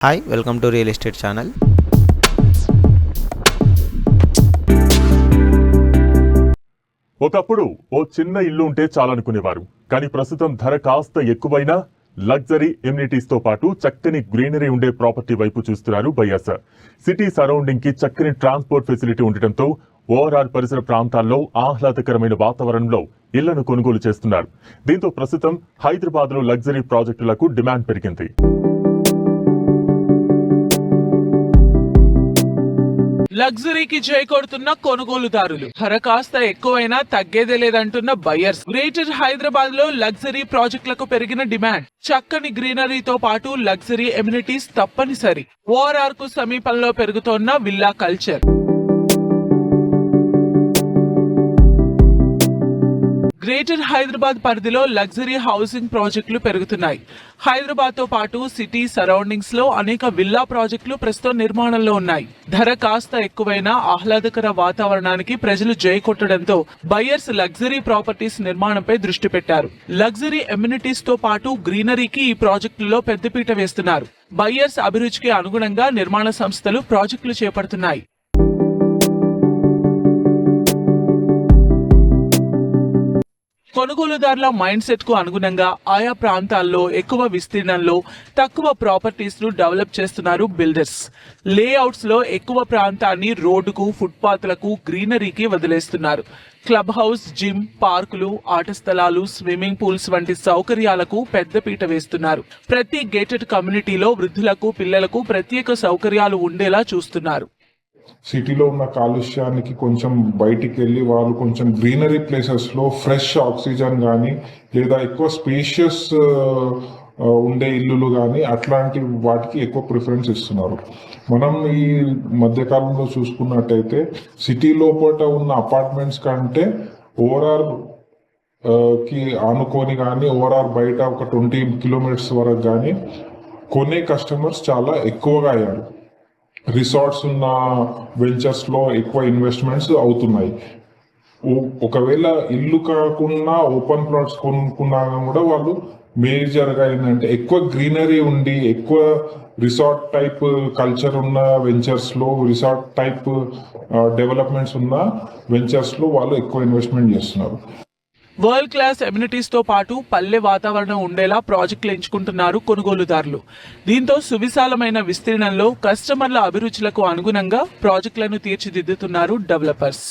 Hi welcome to real estate channel ఒకప్పుడు ఓ చిన్న ఇల్లు ఉంటే చాలనుకునేవారు. కానీ ప్రస్తుతం ధర కాస్త ఎక్కువైనా లగ్జరీ ఎమ్యూనిటీస్తో పాటు చక్కని గ్రీనరీ ఉండే ప్రాపర్టీ వైపు చూస్తున్నారు బయ్యర్స్ సిటీ సరౌండింగ్కి చక్కని ట్రాన్స్పోర్ట్ ఫెసిలిటీ ఉండటంతో ఓవరాల్ పరిసర ప్రాంతాల్లో ఆహ్లాదకరమైన వాతావరణంలో ఇళ్ళను కొనుగోలు చేస్తున్నారు. దీంతో ప్రస్తుతం హైదరాబాద్లో లగ్జరీ ప్రాజెక్టులకు డిమాండ్ పెరిగింది. లగ్జరీకి జై కొనుగోలుదారులు. ధర కాస్త ఎక్కువైనా తగ్గేదే లేదంటున్న బయర్స్. గ్రేటర్ హైదరాబాద్లో లగ్జరీ ప్రాజెక్టులకు పెరిగిన డిమాండ్. చక్కని గ్రీనరీతో పాటు లగ్జరీ ఎమ్యూనిటీస్ తప్పనిసరి. ఓఆర్ఆర్కు సమీపంలో పెరుగుతోన్న విల్లా కల్చర్. గ్రేటర్ హైదరాబాద్ పరిధిలో లగ్జరీ హౌసింగ్ ప్రాజెక్టులు పెరుగుతున్నాయి. హైదరాబాద్తో పాటు సిటీ సరౌండింగ్స్లో అనేక విల్లా ప్రాజెక్టులు ప్రస్తుతం నిర్మాణంలో ఉన్నాయి. ధర కాస్త ఎక్కువైనా ఆహ్లాదకర వాతావరణానికి ప్రజలు జయ కొట్టడంతో బయ్యర్స్ లగ్జరీ ప్రాపర్టీస్ నిర్మాణంపై దృష్టి పెట్టారు. లగ్జరీ ఎమ్యూనిటీస్తో పాటు గ్రీనరీకి ఈ ప్రాజెక్టులలో పెద్దపీట వేస్తున్నారు. బయ్యర్స్ అభిరుచికి అనుగుణంగా నిర్మాణ సంస్థలు ప్రాజెక్టులు చేపడుతున్నాయి. కొనుగోలుదారుల మైండ్ సెట్కు అనుగుణంగా ఆయా ప్రాంతాల్లో ఎక్కువ విస్తీర్ణంలో తక్కువ ప్రాపర్టీస్ను డెవలప్ చేస్తున్నారు బిల్డర్స్. లేఅవుట్స్లో ఎక్కువ ప్రాంతాన్ని రోడ్డుకు ఫుట్పాత్లకు గ్రీనరీకి వదిలేస్తున్నారు. క్లబ్ హౌస్ జిమ్ పార్కులు ఆట స్థలాలు స్విమ్మింగ్ పూల్స్ వంటి సౌకర్యాలకు పెద్దపీట వేస్తున్నారు. ప్రతి గేటెడ్ కమ్యూనిటీలో వృద్ధులకు పిల్లలకు ప్రత్యేక సౌకర్యాలు ఉండేలా చూస్తున్నారు. సిటీలో ఉన్న కాలుష్యానికి కొంచెం బయటికి వెళ్ళి వాళ్ళు కొంచెం గ్రీనరీ ప్లేసెస్లో ఫ్రెష్ ఆక్సిజన్ కానీ లేదా ఎక్కువ స్పేషియస్ ఉండే ఇల్లులు కానీ అట్లాంటి వాటికి ఎక్కువ ప్రిఫరెన్స్ ఇస్తున్నారు. మనం ఈ మధ్యకాలంలో చూసుకున్నట్టయితే సిటీ లోపల ఉన్న అపార్ట్మెంట్స్ కంటే ఓవరాల్కి ఆనుకొని కానీ ఓవరాల్ బయట ఒక ట్వంటీ కిలోమీటర్స్ వరకు కానీ కొనే కస్టమర్స్ చాలా ఎక్కువగా అయ్యారు. రిసార్ట్స్ ఉన్న వెంచర్స్లో ఎక్కువ ఇన్వెస్ట్మెంట్స్ అవుతున్నాయి. ఒకవేళ ఇల్లు కాకుండా ఓపెన్ ప్లాట్స్ కొనుక్కున్నా కూడా వాళ్ళు మేజర్గా ఏంటంటే ఎక్కువ గ్రీనరీ ఉండి ఎక్కువ రిసార్ట్ టైప్ కల్చర్ ఉన్న వెంచర్స్లో రిసార్ట్ టైప్ డెవలప్మెంట్స్ ఉన్న వెంచర్స్లో వాళ్ళు ఎక్కువ ఇన్వెస్ట్మెంట్ చేస్తున్నారు. వరల్డ్ క్లాస్ ఎమ్యూనిటీస్తో పాటు పల్లె వాతావరణం ఉండేలా ప్రాజెక్టులు ఎంచుకుంటున్నారు కొనుగోలుదారులు. దీంతో సువిశాలమైన విస్తీర్ణంలో కస్టమర్ల అభిరుచులకు అనుగుణంగా ప్రాజెక్టులను తీర్చిదిద్దుతున్నారు డెవలపర్స్.